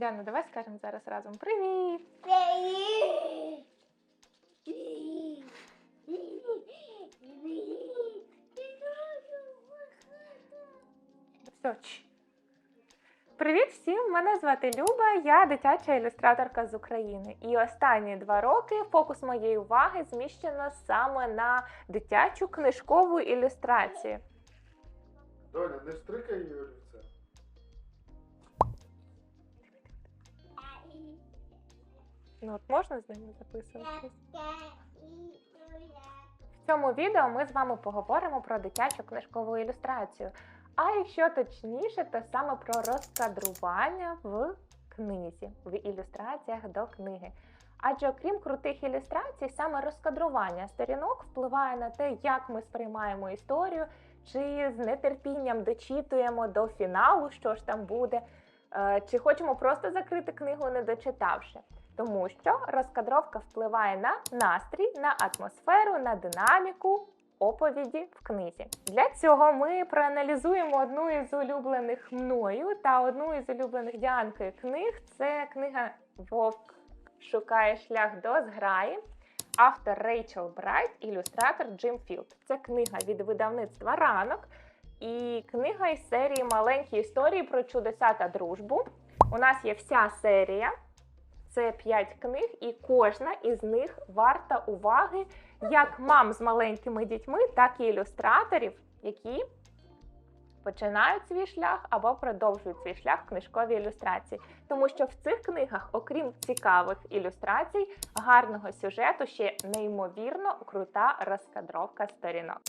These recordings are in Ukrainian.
Діана, давай скажемо зараз разом привіт! Привіт! Привіт всім! Мене звати Люба, я дитяча ілюстраторка з України. І останні два роки фокус моєї уваги зміщено саме на дитячу книжкову ілюстрацію. Доня, не штрикай її Ну от можна з ними записуватись? В цьому відео ми з вами поговоримо про дитячу книжкову ілюстрацію. А якщо точніше, то саме про розкадрування в книзі, в ілюстраціях до книги. Адже окрім крутих ілюстрацій, саме розкадрування сторінок впливає на те, як ми сприймаємо історію, чи з нетерпінням дочитуємо до фіналу, що ж там буде, е, чи хочемо просто закрити книгу, не дочитавши. Тому що розкадровка впливає на настрій, на атмосферу, на динаміку оповіді в книзі. Для цього ми проаналізуємо одну із улюблених мною та одну із улюблених Діанкою книг. Це книга Вовк шукає шлях до зграї. Автор Рейчел Брайт, ілюстратор Джим Філд. Це книга від видавництва ранок. І книга із серії Маленькі історії про чудеса та дружбу. У нас є вся серія. Це 5 книг, і кожна із них варта уваги як мам з маленькими дітьми, так і ілюстраторів, які починають свій шлях або продовжують свій шлях в книжковій ілюстрації. Тому що в цих книгах, окрім цікавих ілюстрацій, гарного сюжету, ще неймовірно крута розкадровка сторінок.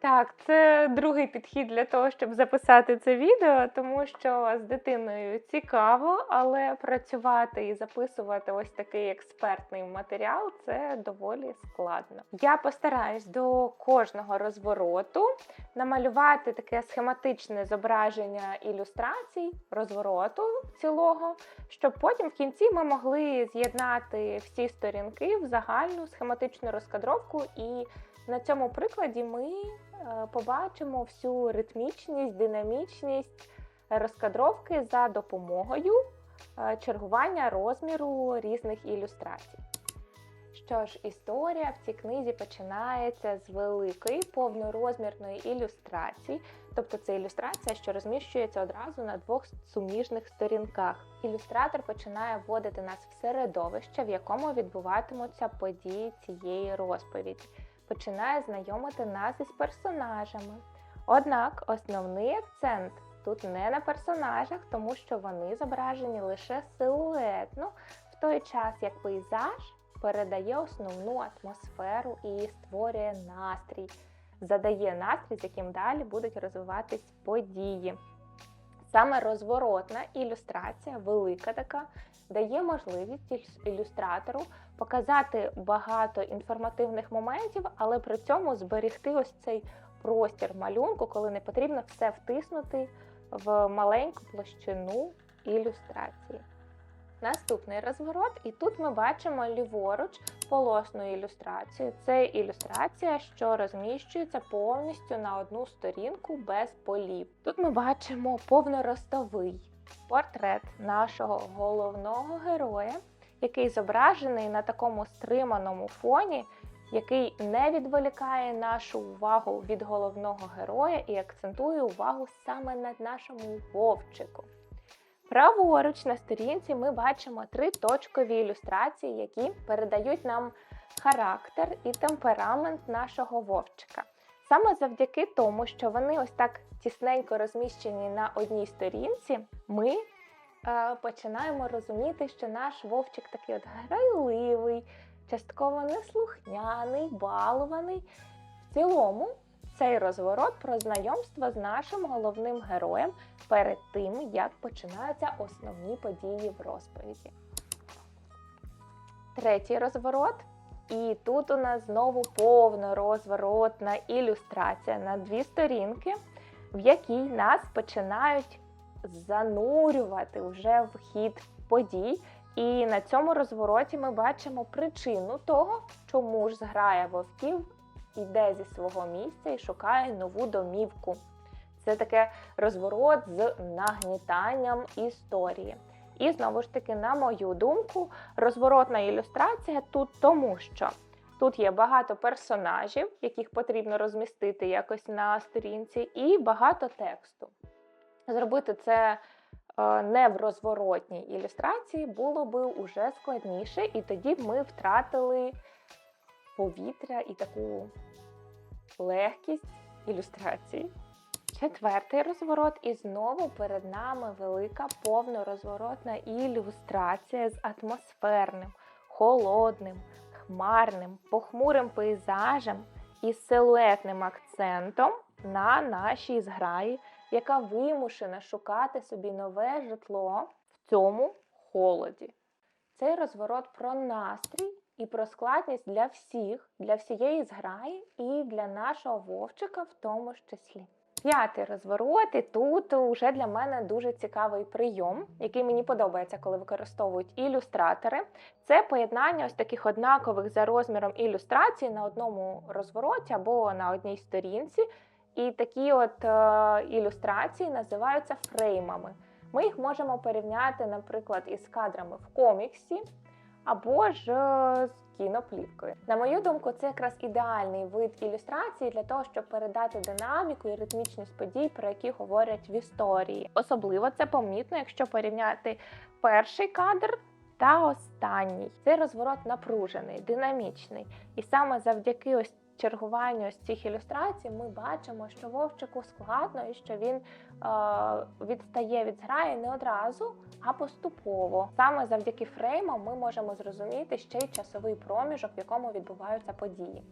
Так, це другий підхід для того, щоб записати це відео, тому що з дитиною цікаво, але працювати і записувати ось такий експертний матеріал це доволі складно. Я постараюсь до кожного розвороту намалювати таке схематичне зображення ілюстрацій, розвороту цілого, щоб потім в кінці ми могли з'єднати всі сторінки в загальну схематичну розкадровку і на цьому прикладі ми е, побачимо всю ритмічність, динамічність розкадровки за допомогою е, чергування розміру різних ілюстрацій. Що ж, історія в цій книзі починається з великої повнорозмірної ілюстрації, тобто це ілюстрація, що розміщується одразу на двох суміжних сторінках. Ілюстратор починає вводити нас в середовище, в якому відбуватимуться події цієї розповіді починає знайомити нас із персонажами. Однак основний акцент тут не на персонажах, тому що вони зображені лише силуетно, в той час як пейзаж передає основну атмосферу і створює настрій, задає настрій, з яким далі будуть розвиватись події. Саме розворотна ілюстрація, велика така, дає можливість ілюстратору показати багато інформативних моментів, але при цьому зберегти ось цей простір малюнку, коли не потрібно все втиснути в маленьку площину ілюстрації. Наступний розворот, і тут ми бачимо ліворуч полосну ілюстрацію. Це ілюстрація, що розміщується повністю на одну сторінку без полів. Тут ми бачимо повноростовий портрет нашого головного героя, який зображений на такому стриманому фоні, який не відволікає нашу увагу від головного героя і акцентує увагу саме на нашому вовчику. Праворуч на сторінці ми бачимо три точкові ілюстрації, які передають нам характер і темперамент нашого вовчика. Саме завдяки тому, що вони ось так тісненько розміщені на одній сторінці, ми е, починаємо розуміти, що наш вовчик такий от грайливий, частково неслухняний, балований. В цілому цей розворот про знайомство з нашим головним героєм перед тим, як починаються основні події в розповіді. Третій розворот. І тут у нас знову повнорозворотна ілюстрація на дві сторінки. в якій нас починають занурювати вже в хід подій. І на цьому розвороті ми бачимо причину того, чому ж зграя вовків йде зі свого місця і шукає нову домівку. Це таке розворот з нагнітанням історії. І знову ж таки, на мою думку, розворотна ілюстрація тут тому, що тут є багато персонажів, яких потрібно розмістити якось на сторінці, і багато тексту. Зробити це е, не в розворотній ілюстрації було би уже складніше, і тоді б ми втратили повітря і таку легкість ілюстрації. Четвертий розворот, і знову перед нами велика повнорозворотна ілюстрація з атмосферним, холодним, хмарним, похмурим пейзажем і силуетним акцентом на нашій зграї, яка вимушена шукати собі нове житло в цьому холоді. Цей розворот про настрій і про складність для всіх, для всієї зграї і для нашого вовчика в тому ж числі. П'ятий розворот, і тут вже для мене дуже цікавий прийом, який мені подобається, коли використовують ілюстратори. Це поєднання ось таких однакових за розміром ілюстрацій на одному розвороті або на одній сторінці. І такі от е, ілюстрації називаються фреймами. Ми їх можемо порівняти, наприклад, із кадрами в коміксі або ж е, з кіноплівкою. На мою думку, це якраз ідеальний вид ілюстрації для того, щоб передати динаміку і ритмічність подій, про які говорять в історії. Особливо це помітно, якщо порівняти перший кадр. Та останній цей розворот напружений, динамічний, і саме завдяки ось чергуванню ось цих ілюстрацій ми бачимо, що вовчику складно і що він е, відстає від зграї не одразу, а поступово. Саме завдяки фреймам ми можемо зрозуміти ще й часовий проміжок, в якому відбуваються події.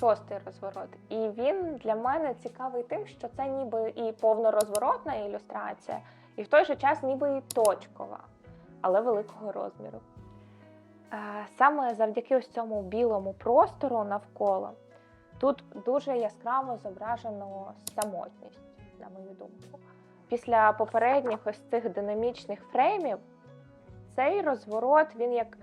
Шостий розворот. І він для мене цікавий тим, що це ніби і повнорозворотна ілюстрація, і в той же час ніби і точкова, але великого розміру. Е, Саме завдяки ось цьому білому простору навколо тут дуже яскраво зображено самотність, на мою думку. Після попередніх ось цих динамічних фреймів цей розворот він як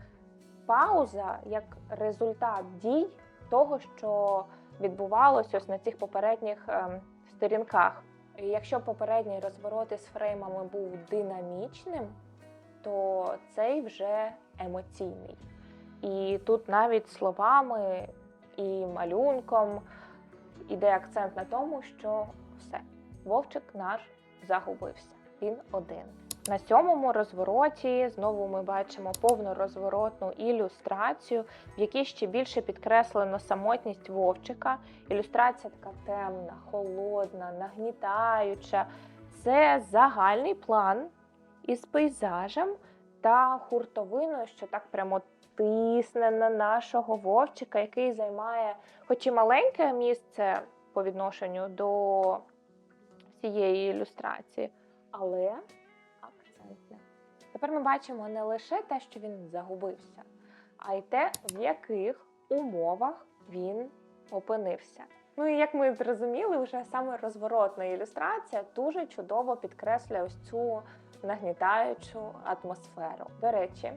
пауза, як результат дій того, що відбувалося ось на цих попередніх ем, сторінках. І якщо попередній розворот із фреймами був динамічним, то цей вже емоційний. І тут навіть словами і малюнком іде акцент на тому, що все, вовчик наш загубився. Він один. На сьомому розвороті знову ми бачимо повну розворотну ілюстрацію, в якій ще більше підкреслено самотність вовчика. Ілюстрація така темна, холодна, нагнітаюча. Це загальний план із пейзажем та хуртовиною, що так прямо тисне на нашого вовчика, який займає, хоч і маленьке місце по відношенню до всієї ілюстрації, але акцентне. Тепер ми бачимо не лише те, що він загубився, а й те, в яких умовах він опинився. Ну і як ми зрозуміли, вже саме розворотна ілюстрація дуже чудово підкреслює ось цю нагнітаючу атмосферу. До речі,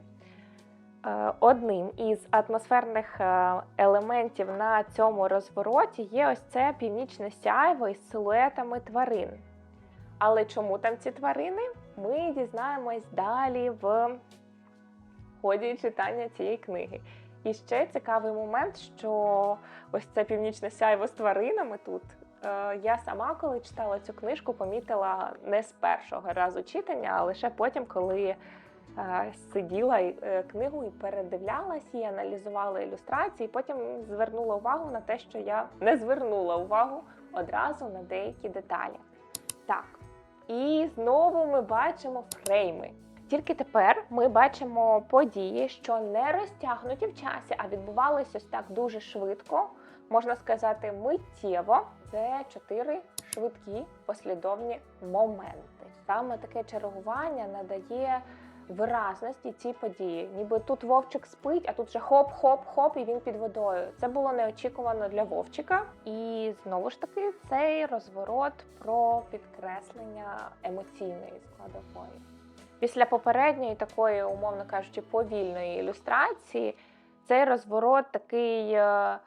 е, одним із атмосферних е, елементів на цьому розвороті є ось це північне сяйво із силуетами тварин. Але чому там ці тварини? Ми дізнаємось далі в ході читання цієї книги. І ще цікавий момент, що ось це північне сяйво з тваринами тут. Е, Я сама, коли читала цю книжку, помітила не з першого разу читання, а лише потім, коли е, сиділа е, книгу і передивлялась і аналізувала ілюстрації. Потім звернула увагу на те, що я не звернула увагу одразу на деякі деталі. Так, і знову ми бачимо фрейми. Тільки тепер ми бачимо події, що не розтягнуті в часі, а відбувалися так дуже швидко, можна сказати, миттєво. Це чотири швидкі послідовні моменти. Саме таке чергування надає виразності цій події. Ніби тут Вовчик спить, а тут вже хоп-хоп-хоп, і він під водою. Це було неочікувано для Вовчика. І знову ж таки цей розворот про підкреслення емоційної складової. Після попередньої такої, умовно кажучи, повільної ілюстрації, цей розворот такий е,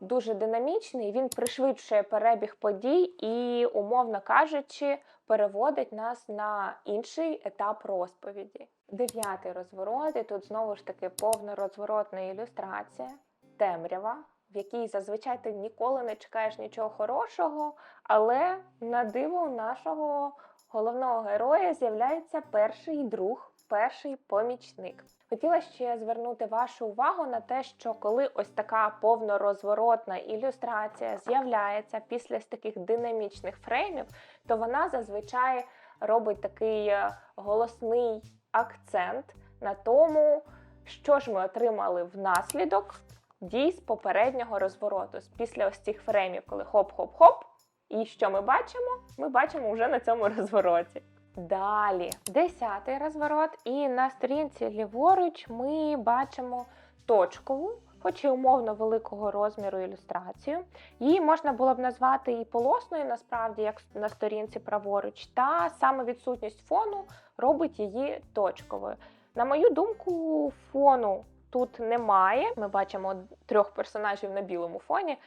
дуже динамічний. Він пришвидшує перебіг подій і, умовно кажучи, переводить нас на інший етап розповіді. Дев'ятий розворот, і тут знову ж таки повнорозворотна ілюстрація, темрява, в якій зазвичай ти ніколи не чекаєш нічого хорошого, але на диво нашого головного героя з'являється перший друг, перший помічник. Хотіла ще звернути вашу увагу на те, що коли ось така повнорозворотна ілюстрація з'являється після таких динамічних фреймів, то вона зазвичай робить такий е, голосний акцент на тому, що ж ми отримали внаслідок дій з попереднього розвороту. Після ось цих фреймів, коли хоп-хоп-хоп, і що ми бачимо? Ми бачимо вже на цьому розвороті. Далі, десятий розворот, і на сторінці ліворуч ми бачимо точкову, хоч і умовно великого розміру ілюстрацію. Її можна було б назвати і полосною, насправді, як на сторінці праворуч, та саме відсутність фону робить її точковою. На мою думку, фону тут немає. Ми бачимо трьох персонажів на білому фоні.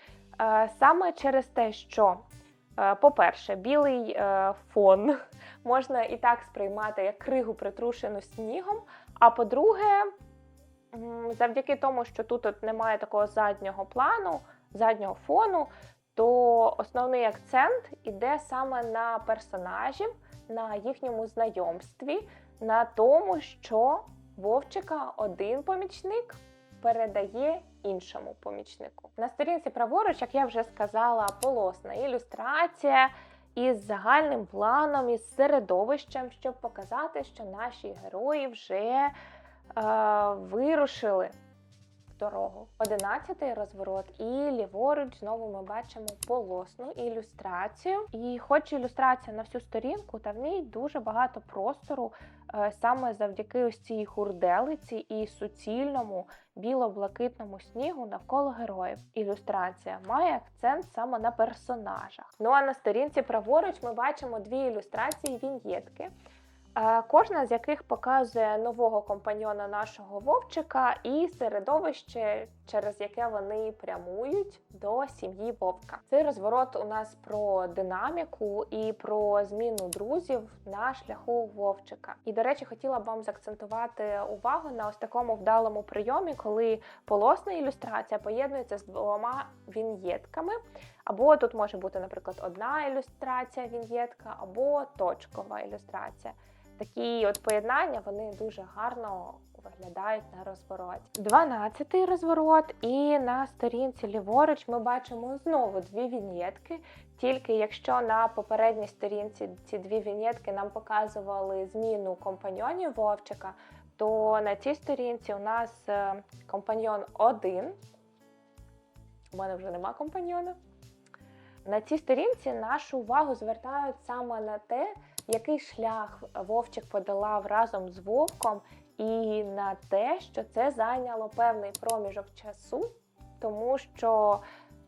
Е, Саме через те, що, по-перше, білий е, фон можна і так сприймати як кригу притрушену снігом. А по-друге, завдяки тому, що тут от немає такого заднього плану, заднього фону, то основний акцент іде саме на персонажів, на їхньому знайомстві, на тому, що Вовчика один помічник передає іншому помічнику. На сторінці праворуч, як я вже сказала, полосна ілюстрація із загальним планом, із середовищем, щоб показати, що наші герої вже е, вирушили дорогу. Одинадцятий розворот, і ліворуч знову ми бачимо полосну ілюстрацію. І хоч ілюстрація на всю сторінку, та в ній дуже багато простору е, саме завдяки ось цій хурделиці і суцільному біло-блакитному снігу навколо героїв. Ілюстрація має акцент саме на персонажах. Ну а на сторінці праворуч ми бачимо дві ілюстрації віньєтки. Кожна з яких показує нового компаньйона нашого вовчика і середовище, через яке вони прямують до сім'ї Вовка. Цей розворот у нас про динаміку і про зміну друзів на шляху Вовчика. І, до речі, хотіла б вам заакцентувати увагу на ось такому вдалому прийомі, коли полосна ілюстрація поєднується з двома віньєтками. Або тут може бути, наприклад, одна ілюстрація віньєтка, або точкова ілюстрація. Такі от поєднання вони дуже гарно виглядають на розвороті. 12-й розворот, і на сторінці ліворуч ми бачимо знову дві віньєтки. Тільки якщо на попередній сторінці ці дві віньєтки нам показували зміну компаньйонів Вовчика, то на цій сторінці у нас е, компаньйон один. У мене вже нема компаньйона. На цій сторінці нашу увагу звертають саме на те, який шлях Вовчик подолав разом з Вовком, і на те, що це зайняло певний проміжок часу, тому що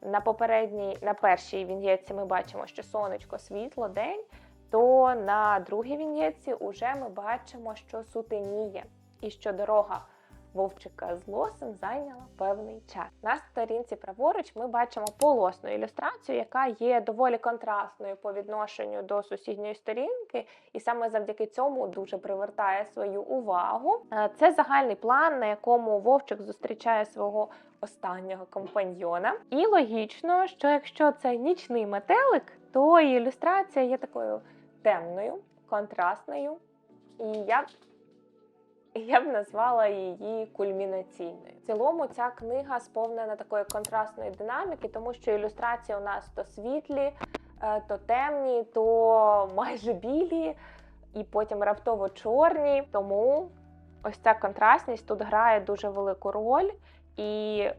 на попередній, на першій віньєтці ми бачимо, що сонечко, світло, день, то на другій віньєтці вже ми бачимо, що сутеніє, і що дорога Вовчика з лосем зайняла певний час. На сторінці праворуч ми бачимо полосну ілюстрацію, яка є доволі контрастною по відношенню до сусідньої сторінки, і саме завдяки цьому дуже привертає свою увагу. Е, Це загальний план, на якому Вовчик зустрічає свого останнього компаньйона. І логічно, що якщо це нічний метелик, то ілюстрація є такою темною, контрастною. І я я б назвала її кульмінаційною. В цілому ця книга сповнена такої контрастної динаміки, тому що ілюстрації у нас то світлі, е, то темні, то майже білі, і потім раптово чорні. Тому ось ця контрастність тут грає дуже велику роль і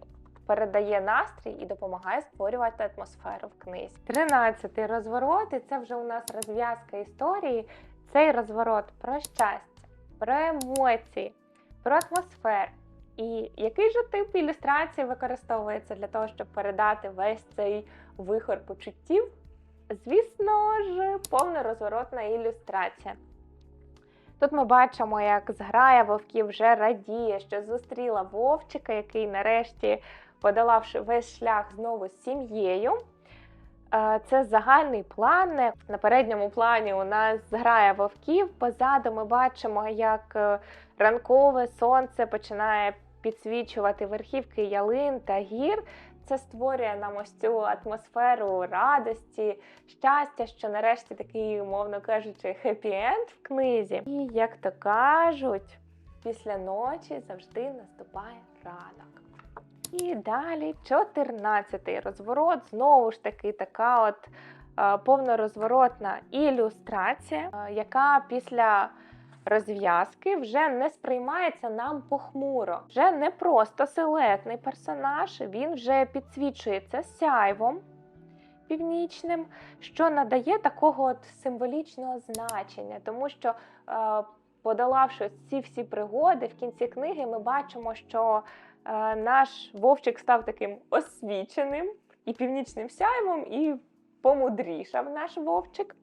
передає настрій і допомагає створювати атмосферу в книзі. Тринадцятий розворот, і це вже у нас розв'язка історії. Цей розворот про щастя про емоції, про атмосферу. І який же тип ілюстрації використовується для того, щоб передати весь цей вихор почуттів? Звісно ж, повнорозворотна ілюстрація. Тут ми бачимо, як зграя вовків вже радіє, що зустріла вовчика, який нарешті, подолавши весь шлях знову з сім'єю. Це загальний план. На передньому плані у нас зграя вовків. Позаду ми бачимо, як е, ранкове сонце починає підсвічувати верхівки ялин та гір. Це створює нам ось цю атмосферу радості, щастя, що нарешті такий, умовно кажучи, хеппі-енд в книзі. І як то кажуть, після ночі завжди наступає ранок. І далі 14-й розворот. Знову ж таки, така от е, повнорозворотна ілюстрація, е, яка після розв'язки вже не сприймається нам похмуро. Вже не просто силуетний персонаж, він вже підсвічується сяйвом північним, що надає такого от символічного значення, тому що, е, подолавши ці всі пригоди, в кінці книги ми бачимо, що наш вовчик став таким освіченим і північним сяйвом, і помудрішав наш вовчик.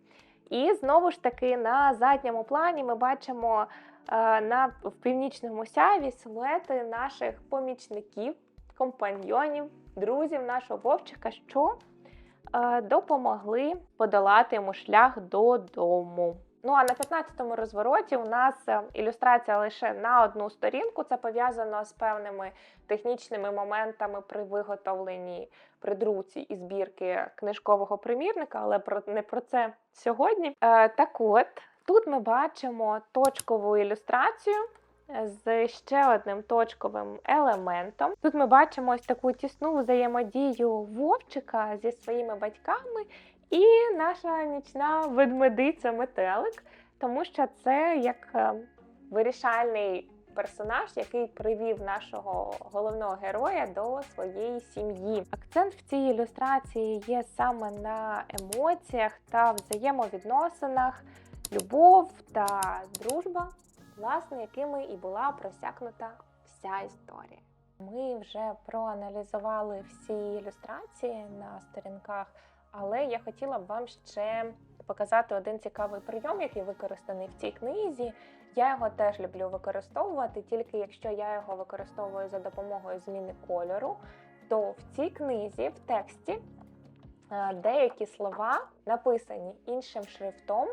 І знову ж таки на задньому плані ми бачимо е, на, в північному сяйві силуети наших помічників, компаньйонів, друзів нашого вовчика, що е, допомогли подолати йому шлях додому. Ну а на 15-му розвороті у нас е, ілюстрація лише на одну сторінку. Це пов'язано з певними технічними моментами при виготовленні придруці і збірки книжкового примірника, але про не про це сьогодні. Е, так от тут ми бачимо точкову ілюстрацію з ще одним точковим елементом. Тут ми бачимо ось таку тісну взаємодію вовчика зі своїми батьками і наша нічна ведмедиця метелик, тому що це як е, вирішальний персонаж, який привів нашого головного героя до своєї сім'ї. Акцент в цій ілюстрації є саме на емоціях та взаємовідносинах, любов та дружба, власне, якими і була просякнута вся історія. Ми вже проаналізували всі ілюстрації на сторінках, але я хотіла б вам ще показати один цікавий прийом, який використаний в цій книзі. Я його теж люблю використовувати, тільки якщо я його використовую за допомогою зміни кольору, то в цій книзі, в тексті, е, деякі слова написані іншим шрифтом,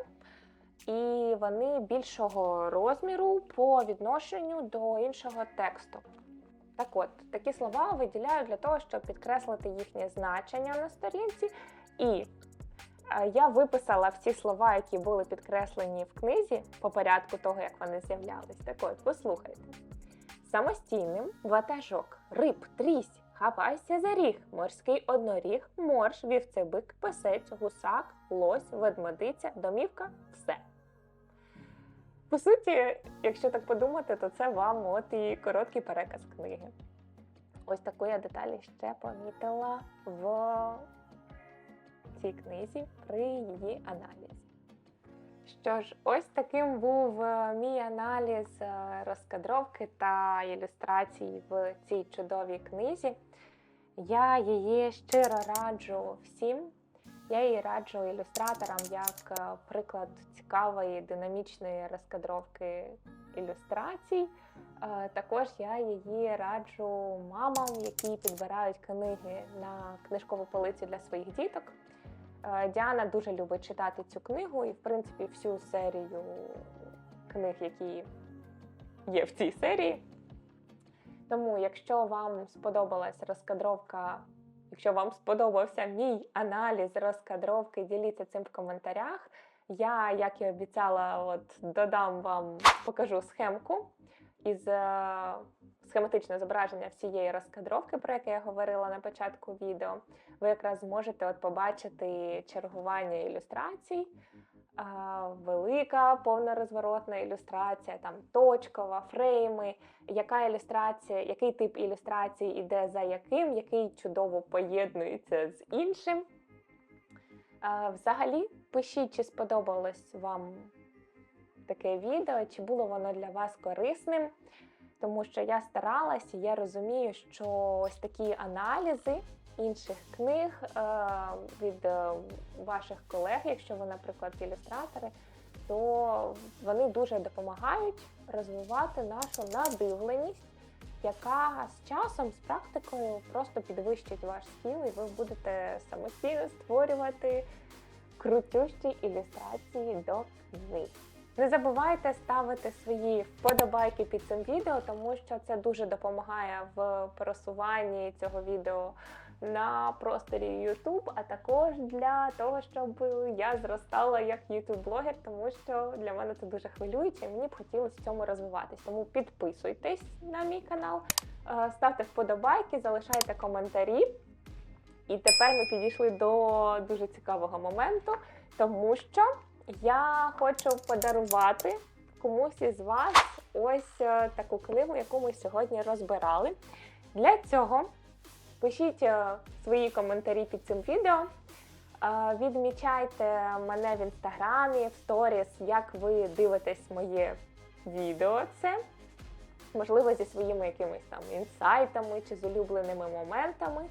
і вони більшого розміру по відношенню до іншого тексту. Так от, такі слова виділяю для того, щоб підкреслити їхнє значення на сторінці. І е, я виписала всі слова, які були підкреслені в книзі по порядку того, як вони з'являлись. Так от, послухайте. Самостійним ватажок, риб, трісь, хапайся за ріг, морський одноріг, морж, вівцебик, песець, гусак, лось, ведмедиця, домівка все. По суті, якщо так подумати, то це вам от і короткий переказ книги. Ось таку я деталі ще помітила в цій книзі при її аналізі. Що ж, ось таким був е, мій аналіз е, розкадровки та ілюстрацій в цій чудовій книзі. Я її щиро раджу всім. Я її раджу ілюстраторам як е, приклад цікавої динамічної розкадровки ілюстрацій. Також я її раджу мамам, які підбирають книги на книжкову полицю для своїх діток. Е, Діана дуже любить читати цю книгу і, в принципі, всю серію книг, які є в цій серії. Тому, якщо вам сподобалась розкадровка, якщо вам сподобався мій аналіз розкадровки, діліться цим в коментарях. Я, як і обіцяла, от додам вам, покажу схемку із е, схематичне зображення всієї розкадровки, про яке я говорила на початку відео. Ви якраз зможете от побачити чергування ілюстрацій. Велика повнорозворотна ілюстрація, там точкова, фрейми, яка ілюстрація, який тип ілюстрації іде за яким, який чудово поєднується з іншим. Взагалі, пишіть, чи сподобалось вам таке відео, чи було воно для вас корисним. Тому що я старалась, і я розумію, що ось такі аналізи інших книг е, від е, ваших колег, якщо ви, наприклад, ілюстратори, то вони дуже допомагають розвивати нашу надивленість, яка з часом, з практикою просто підвищить ваш скіл, і ви будете самостійно створювати крутющі ілюстрації до книг. Не забувайте ставити свої вподобайки під цим відео, тому що це дуже допомагає в просуванні цього відео на просторі YouTube, а також для того, щоб я зростала як YouTube-блогер, тому що для мене це дуже хвилююче, і мені б хотілося в цьому розвиватись. Тому підписуйтесь на мій канал, е, ставте вподобайки, залишайте коментарі. І тепер ми підійшли до дуже цікавого моменту, тому що я хочу подарувати комусь із вас ось е, таку книгу, яку ми сьогодні розбирали. Для цього пишіть е, свої коментарі під цим відео. Е, Відмічайте мене в інстаграмі, в сторіс, як ви дивитесь моє відео. Це можливо зі своїми якимись там інсайтами чи з улюбленими моментами.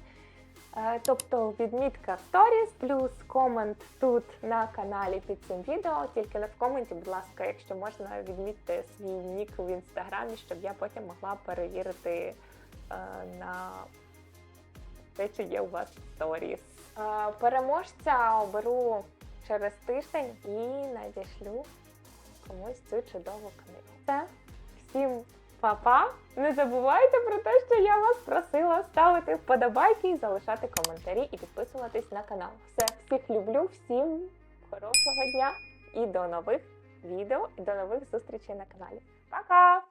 Е, Тобто відмітка сторіс плюс комент тут на каналі під цим відео. Тільки не в коменті, будь ласка, якщо можна, відмітьте свій нік в інстаграмі, щоб я потім могла перевірити е, на те, чи є у вас сторіс. Е, Переможця оберу через тиждень і надішлю комусь цю чудову книгу. Все, всім па-па! Не забувайте про те, що я вас просила ставити вподобайки, залишати коментарі і підписуватись на канал. Все, всіх люблю, всім хорошого дня і до нових відео, і до нових зустрічей на каналі. Пока!